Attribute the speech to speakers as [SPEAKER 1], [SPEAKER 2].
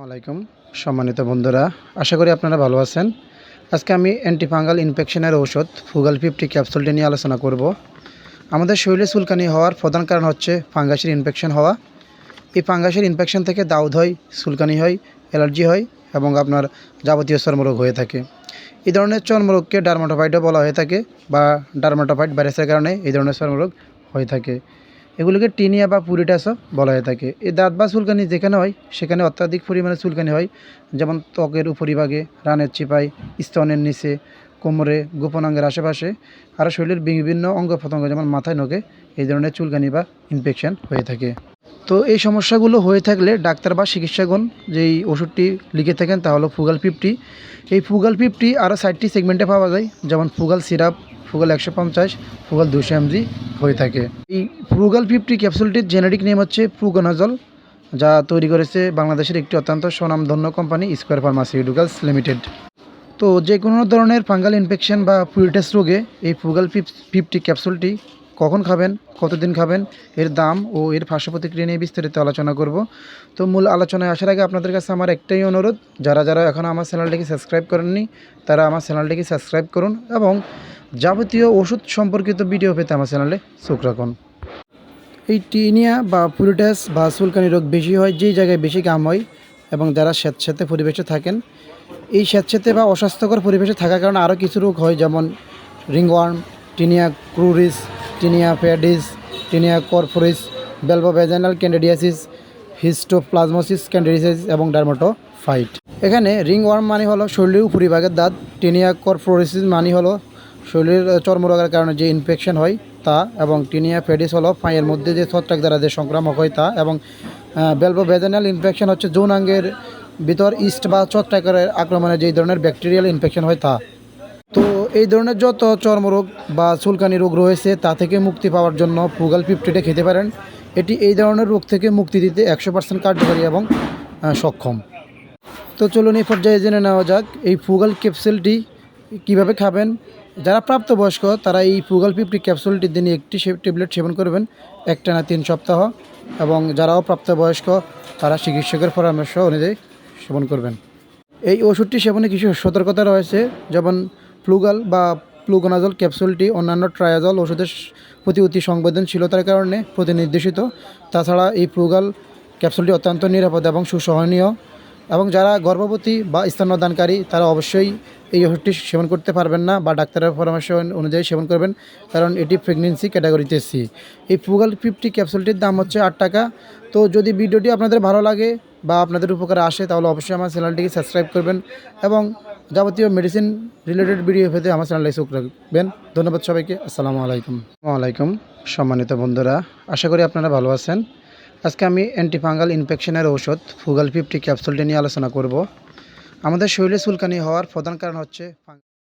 [SPEAKER 1] আসসালামাইকুম সম্মানিত বন্ধুরা, আশা করি আপনারা ভালো আছেন। আজকে আমি অ্যান্টিফাঙ্গাল ইনফেকশনের ঔষধ ফুগাল ফিফটি ক্যাপসুলটি নিয়ে আলোচনা করব। আমাদের শরীরে চুলকানি হওয়ার প্রধান কারণ হচ্ছে ফাঙ্গাসের ইনফেকশন হওয়া। এই ফাঙ্গাসের ইনফেকশন থেকে দাউদ হয়, চুলকানি হয়, অ্যালার্জি হয় এবং আপনার যাবতীয় চর্মরোগ হয়ে থাকে। এই ধরনের চর্মরোগকে ডার্মাটোফাইটও বলা হয়ে থাকে বা ডার্মাটোফাইট ভাইরাসের কারণে এই ধরনের চর্মরোগ হয়ে থাকে। এগুলোকে টিনিয়া বা পুরিটাসও বলা হয়ে থাকে। এই দাঁত বা চুলকানি যেখানে হয়, সেখানে অত্যাধিক পরিমাণে চুলকানি হয়। যেমন ত্বকের উপরিভাগে, রানের চিপায়, স্তনের নিচে, কোমরে, গোপনাঙ্গের আশেপাশে, আর শরীরের বিভিন্ন অঙ্গ প্রত্যঙ্গ যেমন মাথায়, নখে, এই ধরনের চুলকানি বা ইনফেকশন হয়ে থাকে। তো এই সমস্যাগুলো হয়ে থাকলে ডাক্তার বা চিকিৎসাগণ যেই ওষুধটি লিখে থাকেন তা হলো ফুগাল ফিফটি এই ফুগাল ফিফটি আরও ষাটটি সেগমেন্টে পাওয়া যায়, যেমন ফুগাল সিরাপ ফুগাল একশো পঞ্চাশ, ফুগাল দুশো এমজি হয়ে থাকে। এই ফ্রুগাল ফিফটি ক্যাপসুলটির জেনেরিক নেম হচ্ছে ফ্রুগোনাজল যা তৈরি করেছে বাংলাদেশের একটি অত্যন্ত স্বনামধন্য কোম্পানি, স্কোয়ার ফার্মাসিউটিক্যালস লিমিটেড। তো যে কোনো ধরনের ফাঙ্গাল ইনফেকশন বা পুরিটাস রোগে এই ফুগাল ফিফটি ক্যাপসুলটি কখন খাবেন, কতদিন খাবেন, এর দাম ও এর পার্শ্ব প্রতিক্রিয়া নিয়ে বিস্তারিত আলোচনা করব। তো মূল আলোচনায় আসার আগে আপনাদের কাছে আমার একটাই অনুরোধ, যারা যারা এখনও আমার চ্যানেলটিকে সাবস্ক্রাইব করেননি, তারা আমার চ্যানেলটিকে সাবস্ক্রাইব করুন এবং যাবতীয় ওষুধ সম্পর্কিত ভিডিও পেতে আমার চ্যানেলে চোখ রাখুন। এই টিনিয়া বা পুরিটাস বা সুলকানি রোগ বেশি হয় যেই জায়গায় বেশি গাম হয় এবং যারা স্যাঁতস্যাঁতে পরিবেশে থাকেন, এই স্যাঁতস্যাঁতে বা অস্বাস্থ্যকর পরিবেশে থাকার কারণে আরও কিছু রোগ হয় যেমন ringworm, tinea cruris, tinea pedis tinea corporis vulvovaginal candidiasis, histoplasmosis candidiasis এবং ডার্মাটোফাইট। এখানে রিংওয়ার্ম মানে হলো শরীরের উপরিভাগের দাঁত, টিনিয়া কর্পোরিসিস মানে হলো শরীরের চর্মরোগের কারণে যে ইনফেকশন হয় তা এবং টিনিয়া, ফেডিস হলো পায়ের মধ্যে যে ছত্রাক দ্বারা যে সংক্রামক হয় তা এবং বেলবো ভেজানাল ইনফেকশন হচ্ছে যৌনাঙ্গের ভিতর ইস্ট বা ছত্রাকের আক্রমণে যেই ধরনের ব্যাকটেরিয়াল ইনফেকশন হয় তা। তো এই ধরনের যত চর্মরোগ বা চুলকানি রোগ রয়েছে তা থেকে মুক্তি পাওয়ার জন্য ফুগাল ফিফটিটা খেতে পারেন। এটি এই ধরনের রোগ থেকে মুক্তি দিতে একশো পার্সেন্ট কার্যকরী এবং সক্ষম। তো চলুন এই পর্যায়ে জেনে নেওয়া যাক এই ফুগাল ক্যাপসুলটি কীভাবে খাবেন যারা প্রাপ্তবয়স্ক, তারা এই ফুগাল ফিফটি ক্যাপসুলটি দিনে একটি ট্যাবলেট সেবন করবেন একটানা তিন সপ্তাহ। এবং যারাও প্রাপ্তবয়স্ক, তারা চিকিৎসকের পরামর্শ অনুযায়ী সেবন করবেন। এই ওষুধটি সেবনে কিছু সতর্কতা রয়েছে, যেমন ফ্লুগাল বা ফ্লুগোনাজল ক্যাপসুলটি অন্যান্য ট্রায়াজল ওষুধের প্রতি অতি সংবেদনশীলতার কারণে প্রতিনির্দেশিত। তাছাড়া এই ফ্লুগাল ক্যাপসুলটি অত্যন্ত নিরাপদ এবং সুসহনীয়। এবং যারা গর্ভবতী বা স্তন্যদানকারী, তারা অবশ্যই এই ওষুধটি সেবন করতে পারবেন না বা ডাক্তারের পরামর্শ অনুযায়ী সেবন করবেন, কারণ এটি প্রেগনেন্সি ক্যাটাগরিতে সি এই ফুগাল ফিফটি ক্যাপসুলটির দাম হচ্ছে আট টাকা। তো যদি ভিডিওটি আপনাদের ভালো লাগে বা আপনাদের উপকারে আসে, তাহলে অবশ্যই আমার চ্যানেলটিকে সাবস্ক্রাইব করবেন এবং যাবতীয় মেডিসিন রিলেটেড ভিডিও পেতে আমার চ্যানেলটি চোখ রাখবেন। ধন্যবাদ সবাইকে। আসসালামু আলাইকুম। আলাইকুম। সম্মানিত বন্ধুরা, আশা করি আপনারা ভালো আছেন। আজকে আমি অ্যান্টিফাঙ্গাল ইনফেকশনের ঔষধ ফুগাল ফিফটি ক্যাপসুলটি নিয়ে আলোচনা করব। আমাদের শরীরে চুলকানি হওয়ার প্রধান কারণ হচ্ছে